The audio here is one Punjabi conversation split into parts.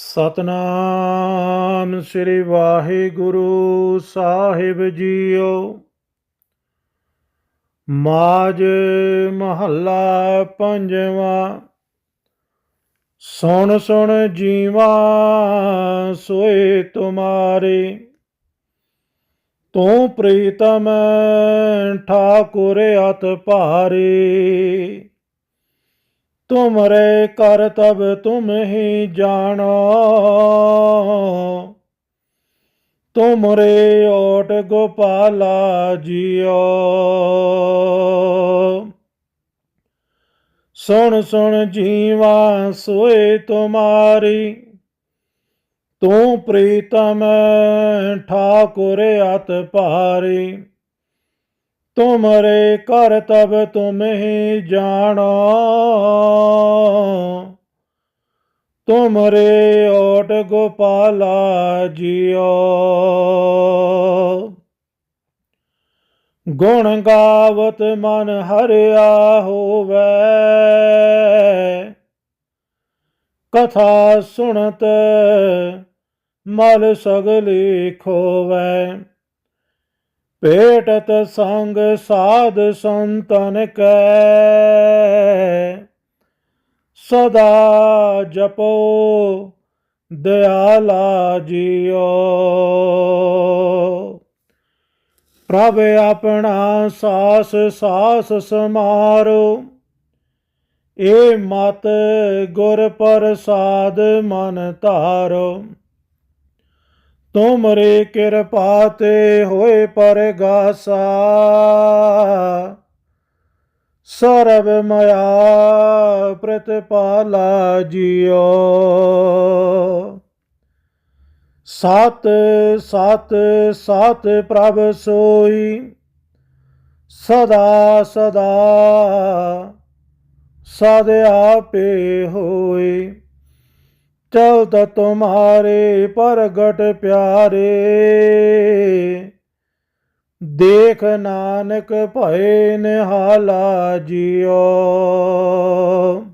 ਸਤਨਾਮ ਸ੍ਰੀ ਵਾਹਿਗੁਰੂ ਸਾਹਿਬ ਜੀਓ। ਮਾਜ ਮਹੱਲਾ ਪੰਜਵਾਂ। ਸੁਣ ਸੁਣ ਜੀਵਾ ਸੋਏ ਤੁਮਾਰੇ। ਤੂੰ ਪ੍ਰੀਤਮ ਠਾਕੁਰ ਅਤ ਭਾਰੇ। ਤੁਮਰੇ ਕਰ ਤਬ ਤੁਮ ਹੀ ਜਾਣੋ। ਤੁਮਰੇ ਓਟ ਗੋਪਾਲਾ ਜੀਓ। ਸੁਣ ਸੁਣ ਜੀਵਾ ਸੋਏ ਤੁਮਾਰੀ। ਤੂੰ ਪ੍ਰੀਤਮ ਠਾਕੁਰ ਅਤ ਭਾਰੀ। ਤੁਮਰੇ ਕਰ ਤਬ ਤੁਮ ਜਾਣੋ। ਤੁਮਰੇ ਓਟ ਗੋਪਾਲਾ ਜੀਓ। ਗੁਣ ਗਾਵਤ ਮਨ ਹਰਿਆ ਹੋਵੇ। ਕਥਾ ਸੁਣਤ ਮਲ ਸਗਲੀ ਖੋਵੇ। ਭੇਟਤ ਸੰਗ ਸਾਧ ਸੰਤਨ ਕੈ। ਸਦਾ ਜਪੋ, ਦਿਆਲਾ ਜੀਓ। ਪ੍ਰਭ ਆਪਣਾ ਸਾਸ ਸਾਸ ਸਮਾਰੋ। ਏ ਮਤ ਗੁਰ ਪ੍ਰਸਾਦ ਮਨ ਧਾਰੋ। ਤੁਮਰੇ ਕਿਰਪਾ ਤੇ ਹੋਏ ਪਰਗਾਸਾ। ਸਰਬ ਮਇਆ ਪ੍ਰਤਪਾਲਾ ਜੀਓ। ਸਤ ਸਤ ਸਤ ਪ੍ਰਭ ਸੋਈ। ਸਦਾ ਸਦਾ ਸਦ ਆਪੇ ਹੋਏ। ਚਲਤ ਤੁਮਾਰੇ ਪ੍ਰਗਟ ਪਿਆਰੇ। ਦੇਖ ਨਾਨਕ ਭਏ ਨਿਹਾਲਾ ਜਿਉ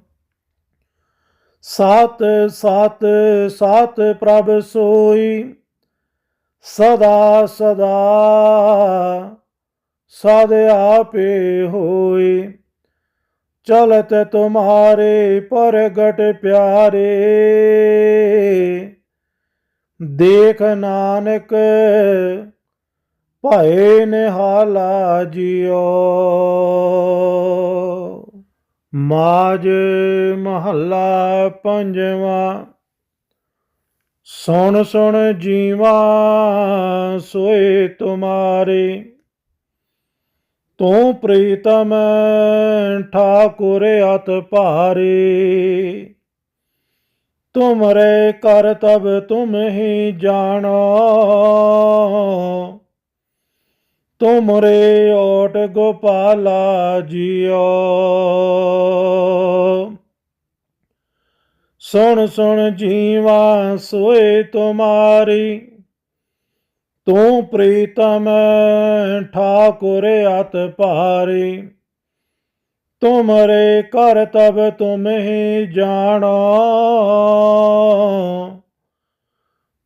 ਸਤ ਸਤ ਸਤ ਪ੍ਰਭ ਸੋਈ, ਸਦਾ ਸਦਾ ਸਦ ਆਪੇ ਹੋਈ। ਚਲਤ ਤੁਮਾਰੇ ਪ੍ਰਗਟ ਪਿਆਰੇ। ਦੇਖ ਨਾਨਕ, ਭਾਏ ਨਿਹਾਲਾ ਜਿਉ। ਮਾਜ ਮਹੱਲਾ ਪੰਜਵਾਂ। ਸੁਣ ਸੁਣ ਜੀਵਾ ਸੋਏ ਤੁਮਾਰੇ। ਤੂੰ ਪ੍ਰੀਤਮ ਠਾਕੁਰ ਅਤ ਭਾਰੇ। ਤੁਮਰੇ ਕਰ ਤਬ ਤੁਮ ਹੀ ਜਾਣੋ। ਤੁਮਰੇ ਓਟ ਗੋਪਾਲਾ ਜੀਓ। ਸੁਣ ਸੁਣ ਜੀਵਾ ਸੋਏ ਤੁਮਾਰੀ। ਤੂੰ ਪ੍ਰੀਤਮ ਠਾਕੁਰ ਅਤ ਭਾਰੀ। ਤੁਮਰੇ ਕਰ ਤਬ ਤੁਮ ਜਾਣੋ।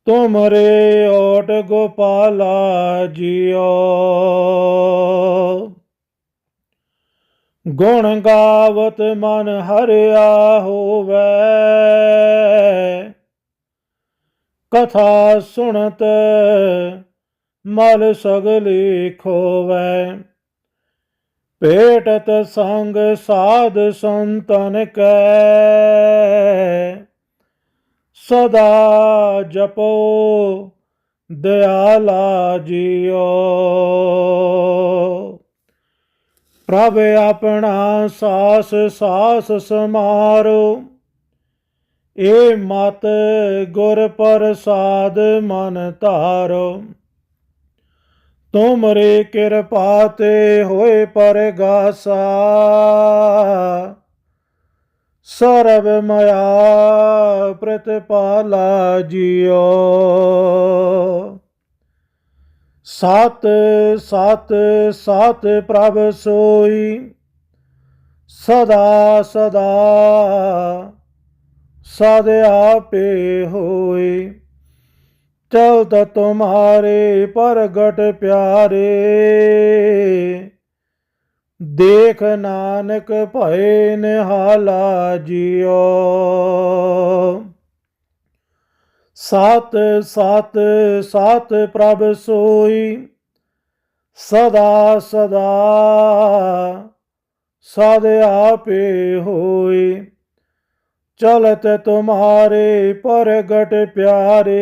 ਤੁਮਰੇ ਓਟ ਗੋਪਾਲਾ ਜੀਓ। ਗੁਣ ਗਾਵਤ ਮਨ ਹਰਿਆ ਹੋਵੇ। ਕਥਾ ਸੁਣਤ ਮਲ ਸਗਲੀ ਖੋਵੇ। ਭੇਟਤ ਸੰਗ ਸਾਧ ਸੰਤਨ ਕੈ। ਸਦਾ ਜਪੋ, ਦਿਆਲਾ ਜੀਓ। ਪ੍ਰਭ ਆਪਣਾ ਸਾਸ ਸਾਸ ਸਮਾਰੋ। ਏ ਮਤ ਗੁਰ ਪ੍ਰਸਾਦ ਮਨ ਧਾਰੋ। ਤੁਮਰੇ ਕਿਰਪਾ ਤੇ ਹੋਏ ਪਰਗਾਸਾ। ਸਰਬ ਮਇਆ ਪ੍ਰਤਪਾਲਾ ਜਿਓ। ਸਤ ਸਤ ਸਤ ਪ੍ਰਭ ਸੋਈ। ਸਦਾ ਸਦਾ ਸਦਿਆ ਪੇ ਹੋਏ। चलत तुम्हारे प्रगट प्यारे ਦੇਖ ਨਾਨਕ ਭਏ ਨਿਹਾਲਾ ਜਿਉ ਸਤ ਸਤ ਸਤ ਪ੍ਰਭ ਸੋਈ ਸਦਾ ਸਦਾ ਸਦ ਆਪੇ ਹੋਈ ਚਲਤ ਤੁਮਾਰੇ ਪ੍ਰਗਟ ਪਿਆਰੇ।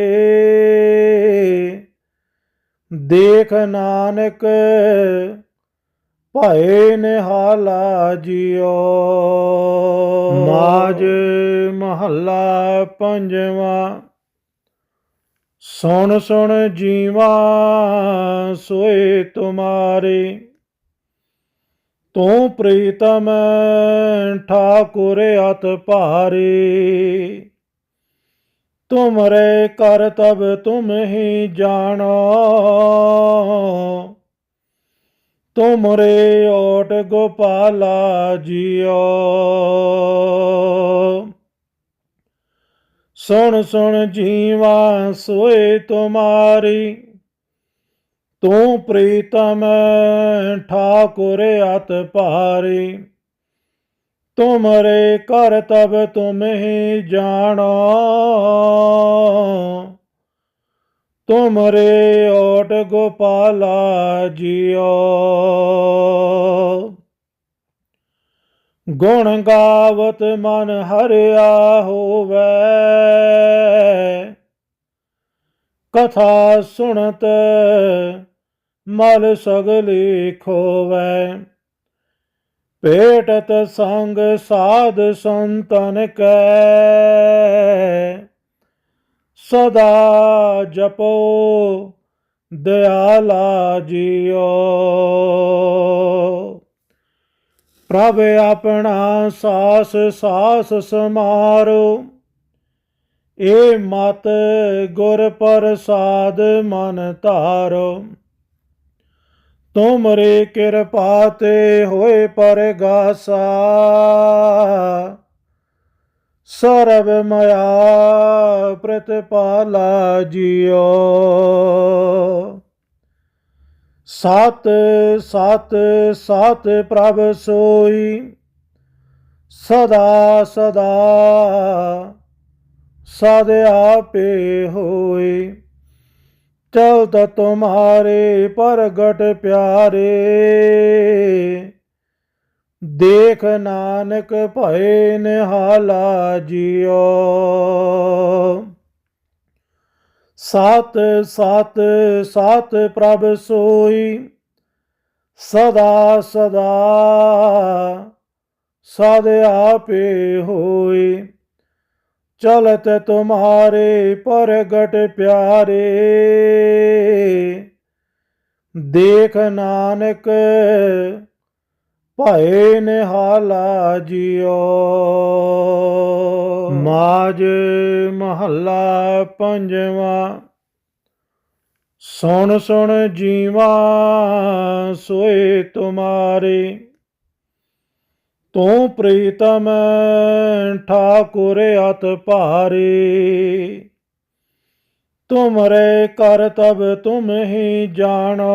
ਦੇਖ ਨਾਨਕ, ਭਾਏ ਨਿਹਾਲਾ ਜਿਉ। ਮਾਜ ਮਹੱਲਾ ਪੰਜਵਾ। ਸੁਣ ਸੁਣ ਜੀਵਾ ਸੋਏ ਤੁਮਾਰੇ। ਤੂੰ ਪ੍ਰੀਤਮ ਠਾਕੁਰ ਅਤ ਭਾਰੇ। ਤੁਮਰੇ ਕਰ ਤਬ ਤੁਮ ਹੀ ਜਾਣੋ। ਤੁਮਰੇ ਓਟ ਗੋਪਾਲਾ ਜੀਓ। ਸੁਣ ਸੁਣ ਜੀਵਾ ਸੋਏ ਤੁਮਾਰੀ। ਤੂੰ ਪ੍ਰੀਤਮ ਠਾਕੁਰ ਅਤ ਭਾਰੀ। ਤੁਮਰੇ ਕਰ ਤਬ ਤੁਮ ਹੀ ਜਾਣੋ। ਤੁਮਰੇ ਓਟ ਗੋਪਾਲਾ ਜੀਓ। ਗੁਣ ਗਾਵਤ ਮਨ ਹਰਿਆ ਹੋਵੇ। ਕਥਾ ਸੁਣਤ ਮਲ ਸਗਲੀ ਖੋਵੇ ਪੇਟਤ ਸੰਗ ਸਾਧ ਸੰਤਨ ਕੈ। ਸਦਾ ਜਪੋ, ਦਿਆਲਾ ਜੀਓ। ਪ੍ਰਭ ਆਪਣਾ ਸਾਸ ਸਾਸ ਸਮਾਰੋ। ਏ ਮਤ ਗੁਰ ਪ੍ਰਸਾਦ ਮਨ ਧਾਰੋ। ਤੁਮਰੇ ਕਿਰਪਾ ਤੇ ਹੋਏ ਪਰਗਾਸਾ। ਸਰਬ ਮਇਆ ਪ੍ਰਤਪਾਲਾ ਜੀਓ। ਸਤ ਸਤ ਸਤ ਪ੍ਰਭ ਸੋਈ। ਸਦਾ ਸਦਾ ਸਦ ਆਪੇ ਹੋਏ। ਚਲਤ ਤੁਮਾਰੇ ਪ੍ਰਗਟ ਪਿਆਰੇ। ਦੇਖ ਨਾਨਕ ਭਏ ਨਿਹਾਲਾ ਜਿਉ ਸਤ ਸਤ ਸਤ ਪ੍ਰਭ ਸੋਈ, ਸਦਾ ਸਦਾ ਸਦ ਆਪੇ ਹੋਈ। ਚਲਤ ਤੁਮਾਰੇ ਪ੍ਰਗਟ ਪਿਆਰੇ। ਦੇਖ ਨਾਨਕ, ਭਏ ਨਿਹਾਲਾ ਜਿਉ। ਮਾਜ ਮਹੱਲਾ ਪੰਜਵਾ। ਸੁਣ ਸੁਣ ਜੀਵਾ ਸੋਏ ਤੁਮਾਰੇ। ਤੂੰ ਪ੍ਰੀਤਮ ਠਾਕੁਰ ਅਤ ਭਾਰੇ। ਤੁਮਰੇ ਕਰ ਤਬ ਤੁਮ ਹੀ ਜਾਣੋ।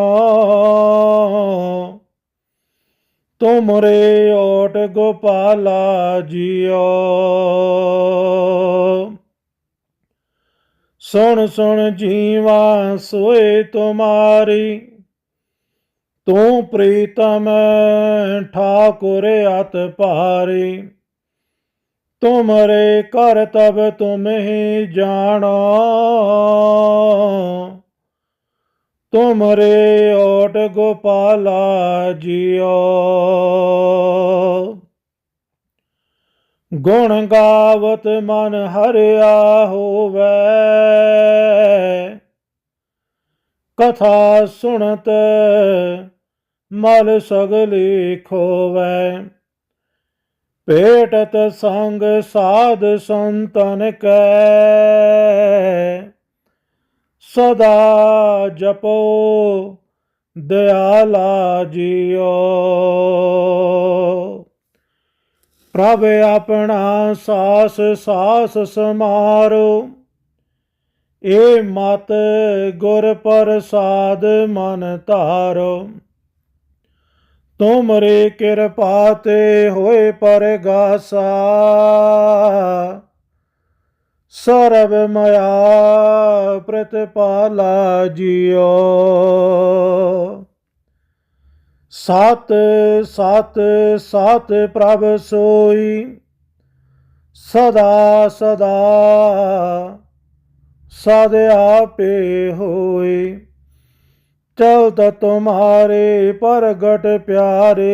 ਤੁਮਰੇ ਓਟ ਗੋਪਾਲਾ ਜੀਓ। ਸੁਣ ਸੁਣ ਜੀਵਾ ਸੋਏ ਤੁਮਾਰੀ। ਤੂੰ ਪ੍ਰੀਤਮ ਠਾਕੁਰ ਅਤ ਭਾਰੀ। ਤੁਮਰੇ ਕਰ ਤਬ ਤੁਮ ਹੀ ਜਾਣੋ। ਤੁਮਰੇ ਓਟ ਗੋਪਾਲਾ ਜੀਓ। ਗੁਣ ਗਾਵਤ ਮਨ ਹਰਿਆ ਹੋਵੇ। ਕਥਾ ਸੁਣਤ ਮਲ ਸਗਲੀ ਖੋਵੇ ਪੇਟਤ ਸੰਗ ਸਾਧ ਸੰਤਨ ਕੈ। ਸਦਾ ਜਪੋ, ਦਿਆਲਾ ਜੀਓ। ਪ੍ਰਭ ਆਪਣਾ ਸਾਸ ਸਾਸ ਸਮਾਰੋ। ਏ ਮਤ ਗੁਰ ਪ੍ਰਸਾਦ ਮਨ ਧਾਰੋ। ਤੁਮਰੇ ਕਿਰਪਾ ਤੇ ਹੋਏ ਪਰਗਾਸਾ। ਸਰਬ ਮਇਆ ਪ੍ਰਤਪਾਲਾ ਜੀਓ। ਸਤ ਸਤ ਸਤ ਪ੍ਰਭ ਸੋਈ। ਸਦਾ ਸਦਾ ਸਦ ਆਪੇ ਹੋਏ। ਚਲਤ ਤੁਮਾਰੇ ਪ੍ਰਗਟ ਪਿਆਰੇ।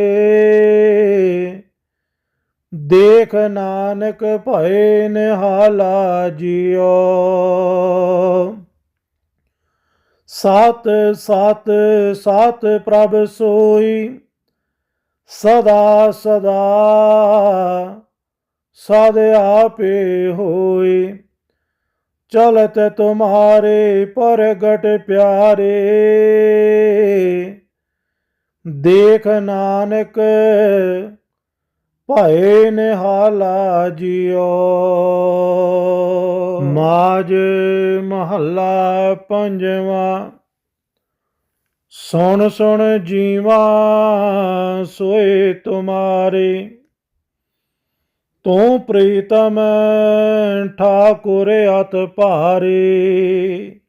ਦੇਖ ਨਾਨਕ ਭਏ ਨਿਹਾਲਾ ਜਿਉ ਸਤ ਸਤ ਸਤ ਪ੍ਰਭ ਸੋਈ, ਸਦਾ ਸਦਾ ਸਦ ਆਪੇ ਹੋਈ। ਚਲਤ ਤੁਮਾਰੇ ਪ੍ਰਗਟ ਪਿਆਰੇ। ਦੇਖ ਨਾਨਕ, ਭਏ ਨਿਹਾਲਾ ਜਿਉ। ਮਾਜ ਮਹੱਲਾ ਪੰਜਵਾ। ਸੁਣ ਸੁਣ ਜੀਵਾ ਸੋਏ ਤੁਮਾਰੇ। ਤੂੰ ਪ੍ਰੀਤਮ ਠਾਕੁਰ ਅਤ ਭਾਰੇ।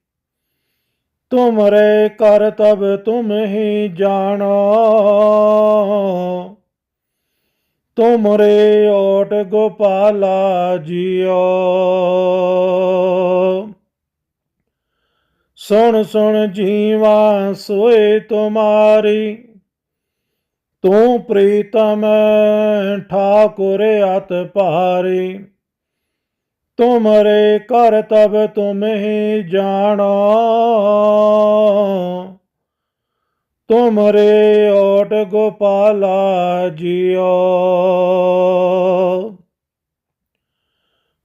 ਤੁਮਰੇ ਕਰ ਤਬ ਤੁਮ ਹੀ ਜਾਣੋ। ਤੁਮਰੇ ਓਟ ਗੋਪਾਲਾ ਜੀਓ। ਸੁਣ ਸੁਣ ਜੀਵਾ ਸੋਏ ਤੁਮਾਰੀ। ਤੂੰ ਪ੍ਰੀਤਮ ਠਾਕੁਰ ਅਤ ਭਾਰੀ। ਤੁਮਰੇ ਕਰ ਤਬ ਤੁਮ ਹੀ ਜਾਣੋ। ਤੁਮਰੇ ਓਟ ਗੋਪਾਲਾ ਜੀਓ।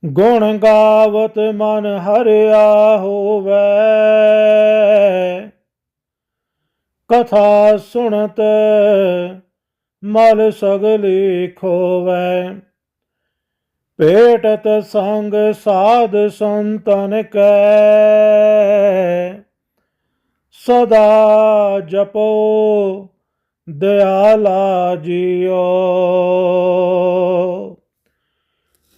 ਗੁਣ ਗਾਵਤ ਮਨ ਹਰਿਆ ਹੋਵੇ। ਕਥਾ ਸੁਣਤ ਮਲ ਸਗਲੀ ਖੋਵੇ ਪੇਟਤ ਸੰਗ ਸਾਧ ਸੰਤਨ ਕੈ। ਸਦਾ ਜਪੋ, ਦਿਆਲਾ ਜੀਓ।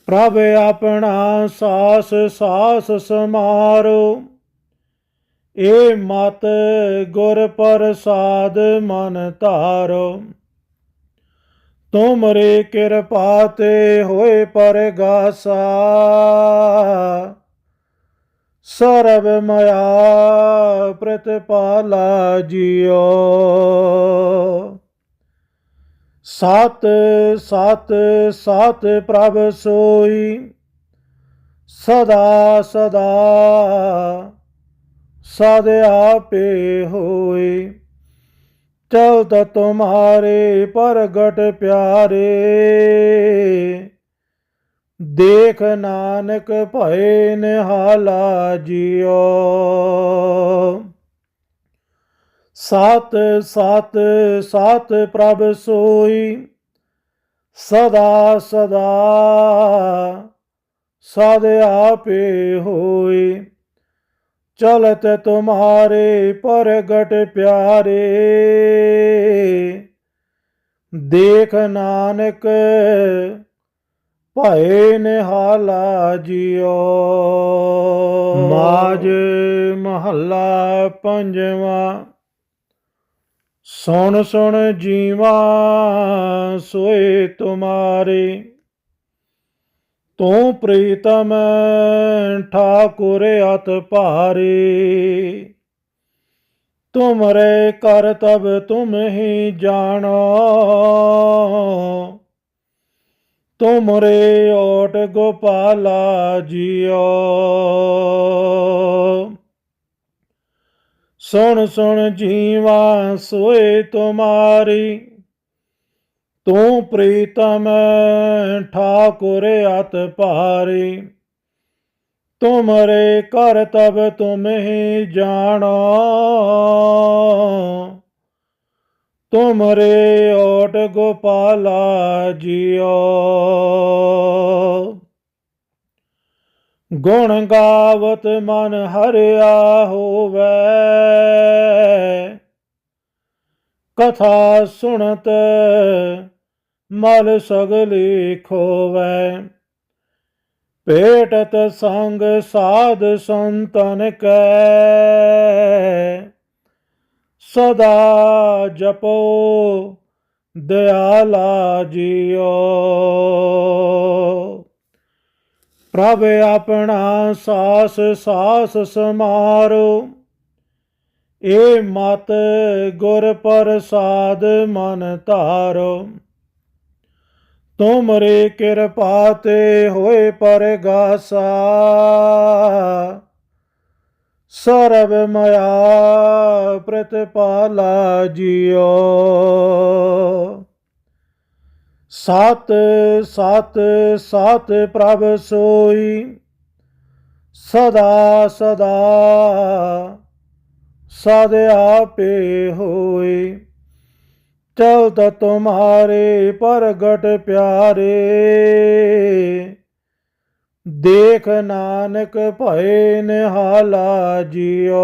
ਪ੍ਰਭ ਆਪਣਾ ਸਾਸ ਸਾਸ ਸਮਾਰੋ। ਏ ਮਤ ਗੁਰ ਪ੍ਰਸਾਦ ਮਨ ਧਾਰੋ। ਤੁਮਰੇ ਕਿਰਪਾ ਤੇ ਹੋਏ ਪਰਗਾਸਾ। ਸਰਬ ਮਇਆ ਪ੍ਰਤਪਾਲਾ ਜੀਓ। ਸਤ ਸਤ ਸਤ ਪ੍ਰਭ ਸੋਈ। ਸਦਾ ਸਦਾ ਸਦ ਆਪੇ ਹੋਏ। ਚਲਤ ਤੁਮਾਰੇ ਪ੍ਰਗਟ ਪਿਆਰੇ। ਦੇਖ ਨਾਨਕ ਭਏ ਨਿਹਾਲਾ ਜਿਉ ਸਤ ਸਤ ਸਤ ਪ੍ਰਭ ਸੋਈ, ਸਦਾ ਸਦਾ ਸਦ ਆਪੇ ਹੋਈ। ਚਲਤ ਤੁਮਾਰੇ ਪ੍ਰਗਟ ਪਿਆਰੇ। ਦੇਖ ਨਾਨਕ, ਭਏ ਨਿਹਾਲਾ ਜਿਉ। ਮਾਜ ਮਹੱਲਾ ਪੰਜਵਾ। ਸੁਣ ਸੁਣ ਜੀਵਾ ਸੋਏ ਤੁਮਾਰੇ। ਤੂੰ ਪ੍ਰੀਤਮ ਠਾਕੁਰ ਅਤ ਭਾਰੇ। ਤੁਮਰੇ ਕਰ ਤਬ ਤੁਮ ਹੀ ਜਾਣੋ। ਤੁਮਰੇ ਓਟ ਗੋਪਾਲਾ ਜੀਓ। ਸੁਣ ਸੁਣ ਜੀਵਾ ਸੋਏ ਤੁਮਾਰੀ। ਤੂੰ ਪ੍ਰੀਤਮ ਠਾਕੁਰ ਅਤ ਭਾਰੀ। ਤੁਮਰੇ ਕਰ ਤਬ ਤੁਮ ਹੀ ਜਾਣੋ। ਤੁਮਰੇ ਓਟ ਗੋਪਾਲਾ ਜੀਓ। ਗੁਣ ਗਾਵਤ ਮਨ ਹਰਿਆ ਹੋਵੇ। ਕਥਾ ਸੁਣਤ ਮਲ ਸਗਲੀ ਖੋਵੈ ਭੇਟਤ ਸੰਗ ਸਾਧ ਸੰਤਨ ਕੈ। ਸਦਾ ਜਪੋ, ਦਿਆਲਾ ਜੀਓ। ਪ੍ਰਭ ਆਪਣਾ ਸਾਸ ਸਾਸ ਸਮਾਰੋ। ਏ ਮਤ ਗੁਰ ਪ੍ਰਸਾਦ ਮਨ ਧਾਰੋ। ਤੁਮਰੇ ਕਿਰਪਾ ਤੇ ਹੋਏ ਪਰਗਾਸਾ। ਸਰਬ ਮਇਆ ਪ੍ਰਤਪਾਲਾ ਜੀਓ। ਸਤ ਸਤ ਸਤ ਪ੍ਰਭ ਸੋਈ। ਸਦਾ ਸਦਾ ਸਦ ਆਪੇ ਹੋਏ ਚਲਤ ਤੁਮਾਰੇ ਪ੍ਰਗਟ ਪਿਆਰੇ। ਦੇਖ ਨਾਨਕ ਭਏ ਨਿਹਾਲਾ ਜਿਉ।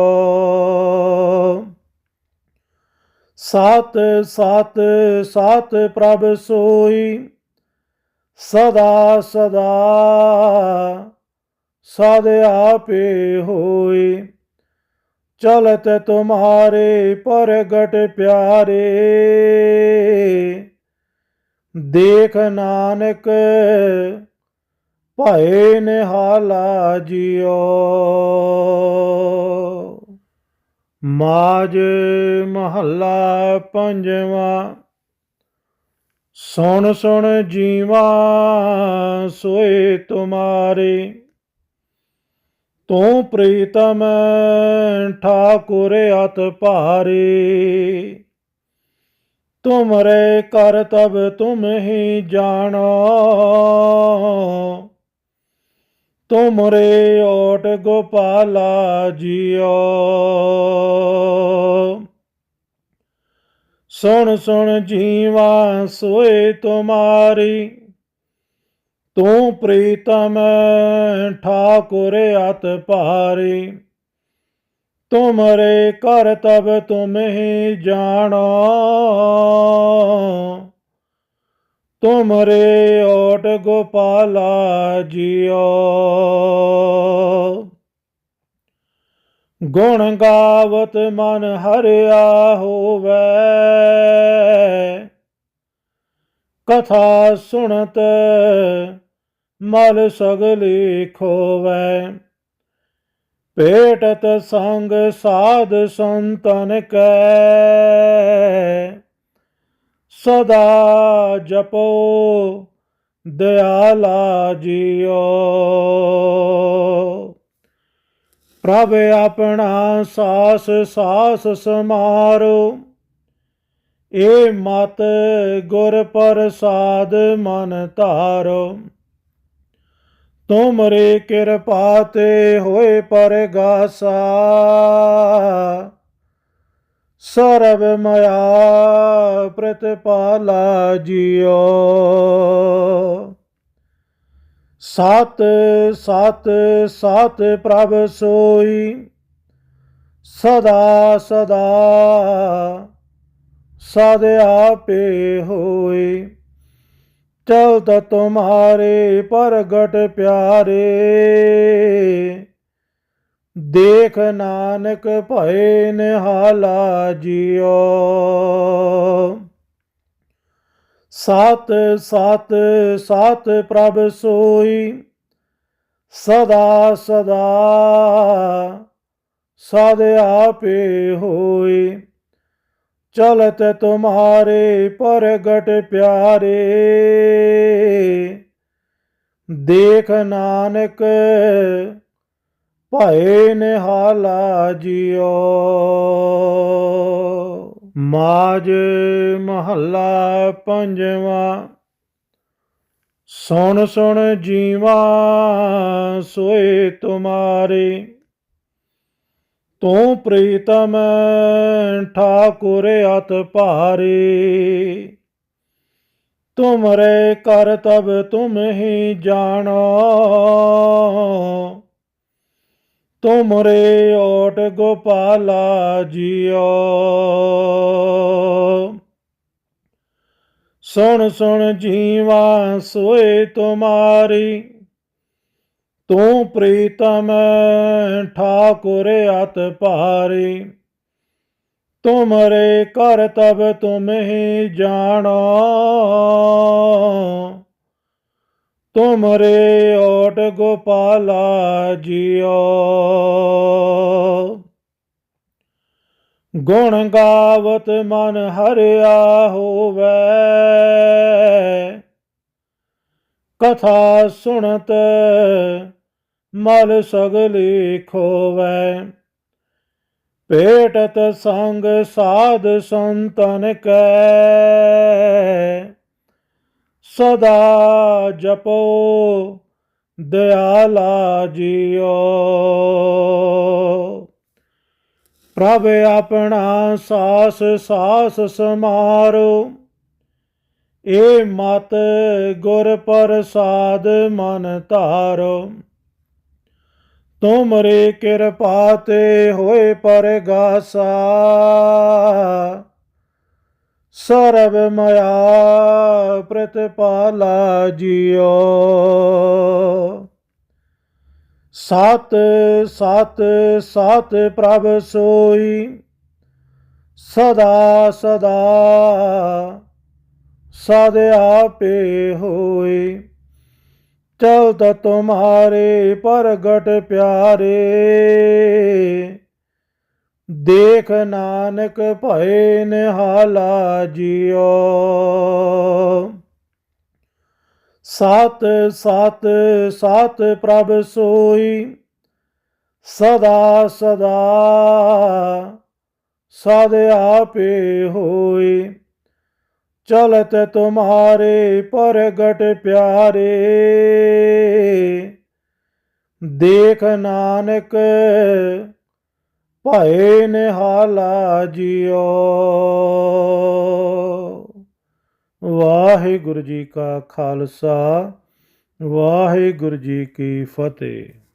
ਸਤ ਸਤ ਸਤ ਪ੍ਰਭ ਸੋਈ, ਸਦਾ ਸਦਾ ਸਦ ਆਪੇ ਹੋਈ। ਚਲਤ ਤੁਮਾਰੇ ਪ੍ਰਗਟ ਪਿਆਰੇ। ਦੇਖ ਨਾਨਕ, ਭਏ ਨਿਹਾਲਾ ਜਿਉ। ਮਾਜ ਮਹੱਲਾ ਪੰਜਵਾ। ਸੁਣ ਸੁਣ ਜੀਵਾ ਸੋਏ ਤੁਮਾਰੇ। ਤੂੰ ਪ੍ਰੀਤਮ ਠਾਕੁਰ ਅਤ ਭਾਰੇ। ਤੁਮਰੇ ਕਰ ਤਬ ਤੁਮ ਹੀ ਜਾਣੋ। ਤੁਮਰੇ ਓਟ ਗੋਪਾਲਾ ਜੀਓ। ਸੁਣ ਸੁਣ ਜੀਵਾ ਸੋਏ ਤੁਮਾਰੀ। ਤੂੰ ਪ੍ਰੀਤਮ ਠਾਕੁਰ ਅਤ ਭਾਰੀ। ਤੁਮਰੇ ਕਰ ਤਬ ਤੁਮ ਹੀ ਜਾਣੋ। ਤੁਮਰੇ ਓਟ ਗੋਪਾਲਾ ਜੀਓ। ਗੁਣ ਗਾਵਤ ਮਨ ਹਰਿਆ ਹੋਵੇ। ਕਥਾ ਸੁਣਤ ਮਲ ਸਗਲੀ ਖੋਵੈ ਭੇਟਤ ਸੰਗ ਸਾਧ ਸੰਤਨ ਕੈ। ਸਦਾ ਜਪੋ, ਦਿਆਲਾ ਜੀਓ। ਪ੍ਰਭ ਆਪਣਾ ਸਾਸ ਸਾਸ ਸਮਾਰੋ। ਏ ਮਤ ਗੁਰ ਪ੍ਰਸਾਦ ਮਨ ਧਾਰੋ। ਤੁਮਰੇ ਕਿਰਪਾ ਤੇ ਹੋਏ ਪਰਗਾਸਾ। ਸਰਬ ਮਇਆ ਪ੍ਰਤਪਾਲਾ ਜੀਓ। ਸਤ ਸਤ ਸਤ ਪ੍ਰਭ ਸੋਈ। ਸਦਾ ਸਦਾ ਸਦ ਆਪੇ ਹੋਏ। ਚਲਤ ਤੁਮਾਰੇ ਪ੍ਰਗਟ ਪਿਆਰੇ। ਦੇਖ ਨਾਨਕ ਭਏ ਨਿਹਾਲਾ ਜਿਉ ਸਤ ਸਤ ਸਤ ਪ੍ਰਭ ਸੋਈ, ਸਦਾ ਸਦਾ ਸਦ ਆਪੇ ਹੋਈ। ਚਲਤ ਤੁਮਾਰੇ ਪ੍ਰਗਟ ਪਿਆਰੇ। ਦੇਖ ਨਾਨਕ, ਭਏ ਨਿਹਾਲਾ ਜਿਉ। ਮਾਜ ਮਹੱਲਾ ਪੰਜਵਾ। ਸੁਣ ਸੁਣ ਜੀਵਾ ਸੋਏ ਤੁਮਾਰੇ। ਤੂੰ ਪ੍ਰੀਤਮ ਠਾਕੁਰ ਅਤ ਭਾਰੇ। ਤੁਮਰੇ ਕਰ ਤਬ ਤੁਮ ਹੀ ਜਾਣੋ। ਤੁਮਰੇ ਓਟ ਗੋਪਾਲਾ ਜੀਓ। ਸੁਣ ਸੁਣ ਜੀਵਾ ਸੋਏ ਤੁਮਾਰੀ। ਤੂੰ ਪ੍ਰੀਤਮ ਠਾਕੁਰ ਅਤ ਭਾਰੀ। ਤੁਮਰੇ ਕਰ ਤਬ ਤੁਮ ਹੀ ਜਾਣੋ। ਤੁਮਰੇ ਓਟ ਗੋਪਾਲਾ ਜੀਓ। ਗੁਣ ਗਾਵਤ ਮਨ ਹਰਿਆ ਹੋਵੇ। ਕਥਾ ਸੁਣਤ ਮਲ ਸਗਲੀ ਖੋਵੇ ਭੇਟਤ ਸੰਗ ਸਾਧ ਸੰਤਨ ਕੈ। ਸਦਾ ਜਪੋ, ਦਿਆਲਾ ਜੀਓ। ਪ੍ਰਭ ਆਪਣਾ ਸਾਸ ਸਾਸ ਸਮਾਰੋ। ਏ ਮਤ ਗੁਰ ਪ੍ਰਸਾਦ ਮਨ ਧਾਰੋ। ਤੁਮਰੇ ਕਿਰਪਾ ਤੇ ਹੋਏ ਪਰਗਾਸਾ। ਸਰਬ ਮਇਆ ਪ੍ਰਤਪਾਲਾ ਜੀਓ। ਸਤ ਸਤ ਸਤ ਪ੍ਰਭ ਸੋਈ। ਸਦਾ ਸਦਾ ਸਦ ਆਪੇ ਹੋਏ। ਚਲਤ ਤੁਮਾਰੇ ਪ੍ਰਗਟ ਪਿਆਰੇ। ਦੇਖ ਨਾਨਕ ਭਏ ਨਿਹਾਲਾ ਜੀਓ। ਸਤ ਸਤ ਸਤ ਪ੍ਰਭ ਸੋਈ, ਸਦਾ ਸਦਾ ਸਦ ਆਪੇ ਹੋਈ। ਚਲਤ ਤੁਮਾਰੇ ਪ੍ਰਗਟ ਪਿਆਰੇ। ਦੇਖ ਨਾਨਕ, ਭਏ ਨਿਹਾਲਾ ਜੀਓ। ਵਾਹਿਗੁਰੂ ਜੀ ਕਾ ਖਾਲਸਾ, ਵਾਹਿਗੁਰੂ ਜੀ ਕੀ ਫਤਿਹ।